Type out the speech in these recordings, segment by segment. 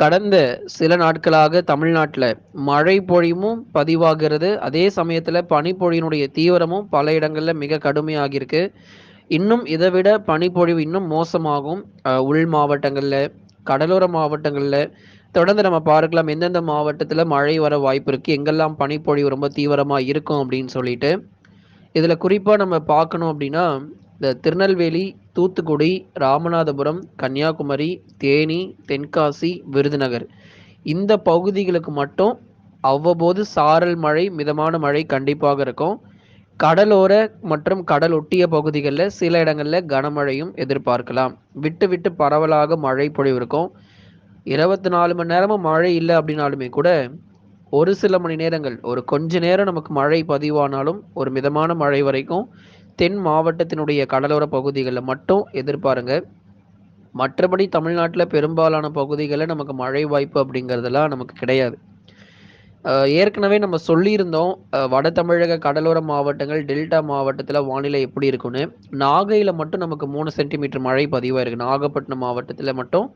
கடந்த சில நாட்களாக தமிழ்நாட்டில் மழை பொழிவும் பதிவாகிறது. அதே சமயத்தில் பனிப்பொழியினுடைய தீவிரமும் பல இடங்களில் மிக கடுமையாகியிருக்கு. இன்னும் இதை விட பனிப்பொழிவு இன்னும் மோசமாகும். உள் மாவட்டங்களில் கடலோர மாவட்டங்களில். தொடர்ந்து நம்ம பார்க்கலாம் எந்தெந்த மாவட்டத்தில் மழை வர வாய்ப்பு இருக்குது எங்கெல்லாம் பனிப்பொழிவு ரொம்ப தீவிரமாக இருக்கும் அப்படின்னு சொல்லிட்டு. இதில் குறிப்பாக நம்ம பார்க்கணும் அப்படின்னா இந்த திருநெல்வேலி தூத்துக்குடி ராமநாதபுரம் கன்னியாகுமரி தேனி தென்காசி விருதுநகர். இந்த பகுதிகளுக்கு மட்டும் அவ்வப்போது சாரல் மழை மிதமான மழை கண்டிப்பாக இருக்கும். கடலோர மற்றும் கடல் ஒட்டிய பகுதிகளில் சில இடங்களில் கனமழையும் எதிர்பார்க்கலாம். விட்டு விட்டு பரவலாக மழை பொழிவு இருக்கும். இருபத்தி நாலு மணி நேரமும் மழை இல்லை அப்படின்னாலுமே கூட ஒரு சில மணி நேரங்கள் ஒரு கொஞ்ச நேரம் நமக்கு மழை பதிவானாலும் ஒரு மிதமான மழை வரைக்கும் தென் மாவட்டத்தினுடைய கடலோர பகுதிகளில் மட்டும் எதிர்பாருங்க. மற்றபடி தமிழ்நாட்டில் பெரும்பாலான பகுதிகளில் நமக்கு மழை வாய்ப்பு அப்படிங்கிறதெல்லாம் நமக்கு கிடையாது. ஏற்கனவே நம்ம சொல்லியிருந்தோம் வட தமிழக கடலோர மாவட்டங்கள் டெல்டா மாவட்டத்தில் வானிலை எப்படி இருக்குன்னு நாகையில் மட்டும் நமக்கு மூணு சென்டிமீட்டர் மழை பதிவாயிருக்கு. நாகப்பட்டினம் மாவட்டத்தில் மட்டும்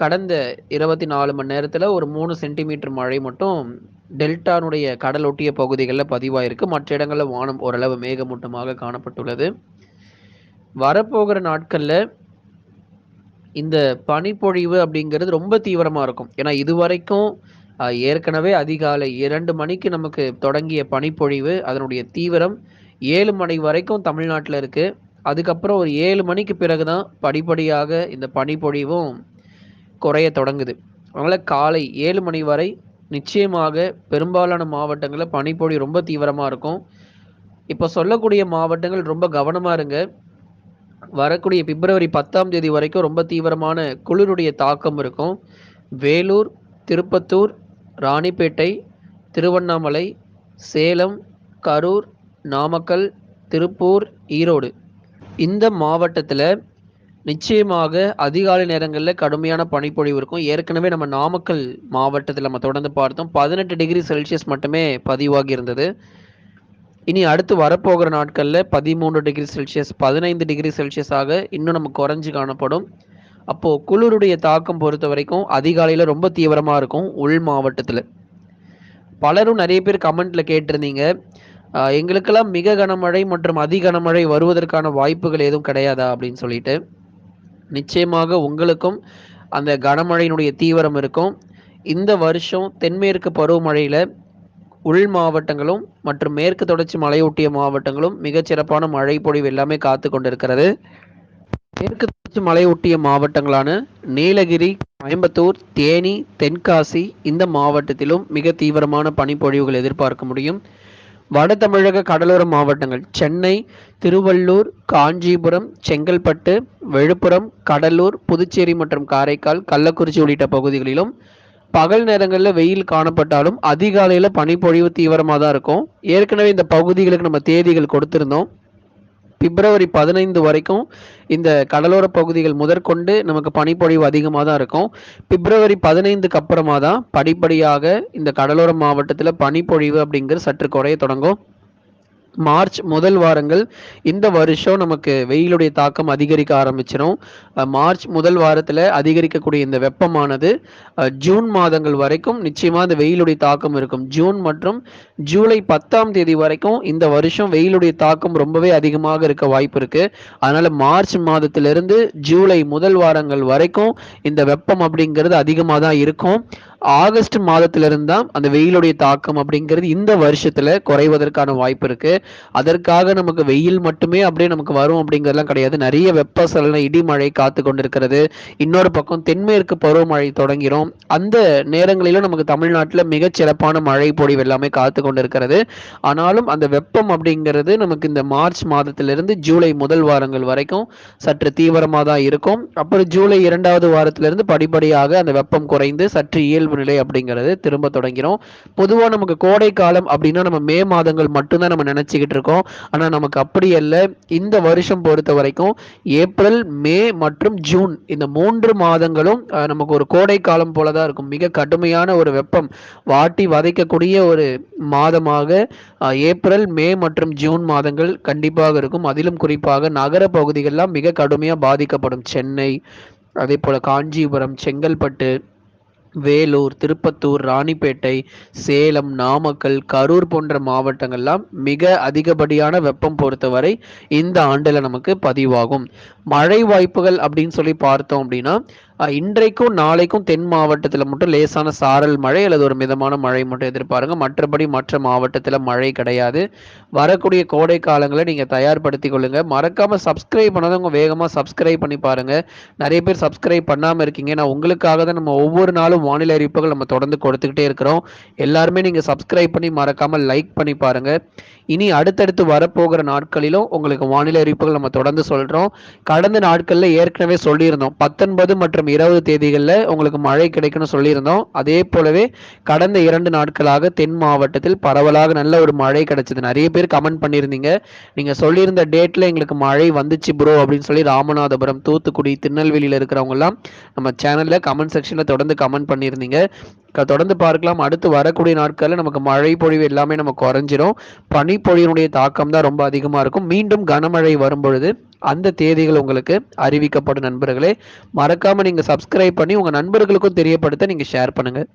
கடந்த இருபத்தி நாலு மணி நேரத்தில் ஒரு மூணு சென்டிமீட்டர் மழை மட்டும் டெல்டானுடைய கடல் ஒட்டிய பகுதிகளில் பதிவாயிருக்கு. மற்ற இடங்களில் வானம் ஓரளவு மேகமூட்டமாக காணப்பட்டுள்ளது. வரப்போகிற நாட்களில் இந்த பனிப்பொழிவு அப்படிங்கிறது ரொம்ப தீவிரமாக இருக்கும். ஏன்னா இதுவரைக்கும் ஏற்கனவே அதிகாலை இரண்டு மணிக்கு நமக்கு தொடங்கிய பனிப்பொழிவு அதனுடைய தீவிரம் ஏழு மணி வரைக்கும் தமிழ்நாட்டில் இருக்குது அதுக்கப்புறம் ஒரு ஏழு மணிக்கு பிறகு தான் படிப்படியாக இந்த பனிப்பொழிவும் குறைய தொடங்குது. அதனால் காலை ஏழு மணி வரை நிச்சயமாக பெரும்பாலான மாவட்டங்களில் பனிப்பொழி ரொம்ப தீவிரமாக இருக்கும். இப்போ சொல்லக்கூடிய மாவட்டங்கள் ரொம்ப கவனமாக இருங்க. வரக்கூடிய பிப்ரவரி பத்தாம் தேதி வரைக்கும் ரொம்ப தீவிரமான குளிருடைய தாக்கம் இருக்கும். வேலூர் திருப்பத்தூர் ராணிப்பேட்டை திருவண்ணாமலை சேலம் கரூர் நாமக்கல் திருப்பூர் ஈரோடு. இந்த மாவட்டத்தில் நிச்சயமாக அதிகாலை நேரங்களில் கடுமையான பனிப்பொழிவு இருக்கும். ஏற்கனவே நம்ம நாமக்கல் மாவட்டத்தில் நம்ம தொடர்ந்து பார்த்தோம். பதினெட்டு டிகிரி செல்சியஸ் மட்டுமே பதிவாகி இருந்தது. இனி அடுத்து வரப்போகிற நாட்களில் பதிமூன்று டிகிரி செல்சியஸ் பதினைந்து டிகிரி செல்சியஸாக இன்னும் நம்ம குறைஞ்சு காணப்படும். அப்போது குளிருடைய தாக்கம் பொறுத்த வரைக்கும் அதிகாலையில் ரொம்ப தீவிரமாக இருக்கும் உள் மாவட்டத்தில். பலரும் நிறைய பேர் கமெண்ட்டில் கேட்டிருந்தீங்க. எங்களுக்கெல்லாம் மிக கனமழை மற்றும் அதி கனமழை வருவதற்கான வாய்ப்புகள் எதுவும் கிடையாதா அப்படின்னு சொல்லிட்டு. நிச்சயமாக உங்களுக்கும் அந்த கனமழையினுடைய தீவிரம் இருக்கும். இந்த வருஷம் தென்மேற்கு பருவமழையில் உள் மாவட்டங்களும் மற்றும் மேற்கு தொடர்ச்சி மலையொட்டிய மாவட்டங்களும் மிகச்சிறப்பான மழை பொழிவு எல்லாமே காத்து கொண்டிருக்கிறது. மேற்கு தொடர்ச்சி மலையொட்டிய மாவட்டங்களான நீலகிரி கோயம்புத்தூர் தேனி தென்காசி இந்த மாவட்டத்திலும் மிக தீவிரமான பனிப்பொழிவுகள் எதிர்பார்க்க முடியும். வட தமிழக கடலோர மாவட்டங்கள் சென்னை திருவள்ளூர் காஞ்சிபுரம் செங்கல்பட்டு விழுப்புரம் கடலூர் புதுச்சேரி மற்றும் காரைக்கால் கள்ளக்குறிச்சி உள்ளிட்ட பகுதிகளிலும் பகல் நேரங்களில் வெயில் காணப்பட்டாலும் அதிகாலையில் பனிப்பொழிவு தீவிரமாக தான் இருக்கும். ஏற்கனவே இந்த பகுதிகளுக்கு நம்ம தேதிகள் கொடுத்துருந்தோம். பிப்ரவரி பதினைந்து வரைக்கும் இந்த கடலோர பகுதிகள் முதற்கொண்டு நமக்கு பனிப்பொழிவு அதிகமாக தான் இருக்கும். பிப்ரவரி பதினைந்துக்கு அப்புறமா தான் படிப்படியாக இந்த கடலோர மாவட்டத்தில் பனிப்பொழிவு அப்படிங்கிறது சற்று குறைய தொடங்கும். மார்ச் முதல் வாரங்கள் இந்த வருஷம் நமக்கு வெயிலுடைய தாக்கம் அதிகரிக்க ஆரம்பிச்சிடும் மார்ச் முதல் வாரத்தில் அதிகரிக்கக்கூடிய இந்த வெப்பமானது ஜூன் மாதங்கள் வரைக்கும் நிச்சயமாக இந்த வெயிலுடைய தாக்கம் இருக்கும். ஜூன் மற்றும் ஜூலை பத்தாம் தேதி வரைக்கும் இந்த வருஷம் வெயிலுடைய தாக்கம் ரொம்பவே அதிகமாக இருக்க வாய்ப்பு இருக்கு. அதனால மார்ச் மாதத்திலிருந்து ஜூலை முதல் வாரங்கள் வரைக்கும் இந்த வெப்பம் அப்படிங்கிறது அதிகமாக தான் இருக்கும். ஆகஸ்ட் மாதத்திலிருந்து தான் அந்த வெயிலுடைய தாக்கம் அப்படிங்கிறது இந்த வருஷத்துல குறைவதற்கான வாய்ப்பு இருக்கு. அதற்காக நமக்கு வெயில் மட்டுமே அப்படியே நமக்கு வரும் அப்படிங்கிறதுலாம் கிடையாது. நிறைய வெப்பசலன இடிமழை காத்து கொண்டிருக்கிறது. இன்னொரு பக்கம் தென்மேற்கு பருவமழை தொடங்கிடும் அந்த நேரங்களிலும் நமக்கு தமிழ்நாட்டில் மிகச் சிறப்பான மழை பொழிவு எல்லாமே காத்து கொண்டிருக்கிறது. ஆனாலும் அந்த வெப்பம் அப்படிங்கிறது நமக்கு இந்த மார்ச் மாதத்திலிருந்து ஜூலை முதல் வாரங்கள் வரைக்கும் சற்று தீவிரமாக தான் இருக்கும். அப்புறம் ஜூலை இரண்டாவது வாரத்திலிருந்து படிப்படியாக அந்த வெப்பம் குறைந்து சற்று இயல்பு நிலை அப்படிங்கிறது திரும்ப தொடங்கிறோம் பொதுவாக நமக்கு கோடை காலம் அப்படின்னா நம்ம மே மாதங்கள் மட்டும்தான் நம்ம நினச்சிக்கிட்டு இருக்கோம். ஆனால் நமக்கு அப்படி அல்ல இந்த வருஷம் பொறுத்த வரைக்கும் ஏப்ரல் மே மற்றும் ஜூன் இந்த மூன்று மாதங்களும் நமக்கு ஒரு கோடை காலம் போல தான் இருக்கும். மிக கடுமையான ஒரு வெப்பம் வாட்டி வதைக்கக்கூடிய ஒரு மாதமாக ஏப்ரல் மே மற்றும் ஜூன் மாதங்கள் கண்டிப்பாக இருக்கும். அதிலும் குறிப்பாக நகர பகுதிகள்லாம் மிக கடுமையாக பாதிக்கப்படும். சென்னை அதே போல காஞ்சிபுரம் செங்கல்பட்டு வேலூர் திருப்பத்தூர் ராணிப்பேட்டை சேலம் நாமக்கல் கரூர் போன்ற மாவட்டங்கள்லாம் மிக அதிகப்படியான வெப்பம் பொறுத்தவரை இந்த ஆண்டில் நமக்கு பதிவாகும். மழை வாய்ப்புகள் அப்படின்னு சொல்லி பார்த்தோம் அப்படின்னா இன்றைக்கும் நாளைக்கும் தென் மாவட்டத்தில் மட்டும் லேசான சாரல் மழை அல்லது ஒரு மிதமான மழை மட்டும் எதிர்பாருங்க. மற்றபடி மற்ற மாவட்டத்தில் மழை கிடையாது. வரக்கூடிய கோடை காலங்களை நீங்கள் தயார்படுத்தி கொள்ளுங்க. மறக்காமல் சப்ஸ்கிரைப் பண்ணாதவங்க வேகமாக சப்ஸ்கிரைப் பண்ணி பாருங்கள் நிறைய பேர் சப்ஸ்கிரைப் பண்ணாமல் இருக்கீங்க. நான் உங்களுக்காக தான் நம்ம ஒவ்வொரு நாளும் வானிலை அறிவிப்புகள் நம்ம தொடர்ந்து கொடுத்துக்கிட்டே இருக்கிறோம். எல்லாருமே நீங்கள் சப்ஸ்கிரைப் பண்ணி மறக்காமல் லைக் பண்ணி பாருங்கள் இனி அடுத்தடுத்து வரப்போகிற நாட்களிலும் உங்களுக்கு வானிலை அறிவிப்புகள் நம்ம தொடர்ந்து சொல்கிறோம் கடந்த நாட்களில் ஏற்கனவே சொல்லியிருந்தோம். பத்தொன்பது மற்றும் இருபது தேதிகளில் உங்களுக்கு மழை கிடைக்கும்னு சொல்லியிருந்தோம். அதே போலவே கடந்த இரண்டு நாட்களாக தென் மாவட்டத்தில் பரவலாக நல்ல ஒரு மழை கிடைச்சது. நிறைய பேர் கமெண்ட் பண்ணியிருந்தீங்க. நீங்கள் சொல்லியிருந்த டேட்டில் எங்களுக்கு மழை வந்துச்சு ப்ரோ அப்படின்னு சொல்லி ராமநாதபுரம் தூத்துக்குடி திருநெல்வேலியில் இருக்கிறவங்கலாம் நம்ம சேனலில் கமெண்ட் செக்ஷனில் தொடர்ந்து கமெண்ட் பண்ணியிருந்தீங்க. தொடர்ந்து பார்க்கலாம். அடுத்து வரக்கூடிய நாட்களில் நமக்கு மழை பொழிவு எல்லாமே நம்ம குறைஞ்சிரும். பனிப்பொழியினுடைய தாக்கம் தான் ரொம்ப அதிகமாக இருக்கும். மீண்டும் கனமழை வரும்பொழுது அந்த தேதிகள் உங்களுக்கு அறிவிக்கப்படும் நண்பர்களே. மறக்காமல் நீங்கள் சப்ஸ்கிரைப் பண்ணி உங்கள் நண்பர்களுக்கும் தெரியப்படுத்த நீங்கள் ஷேர் பண்ணுங்கள்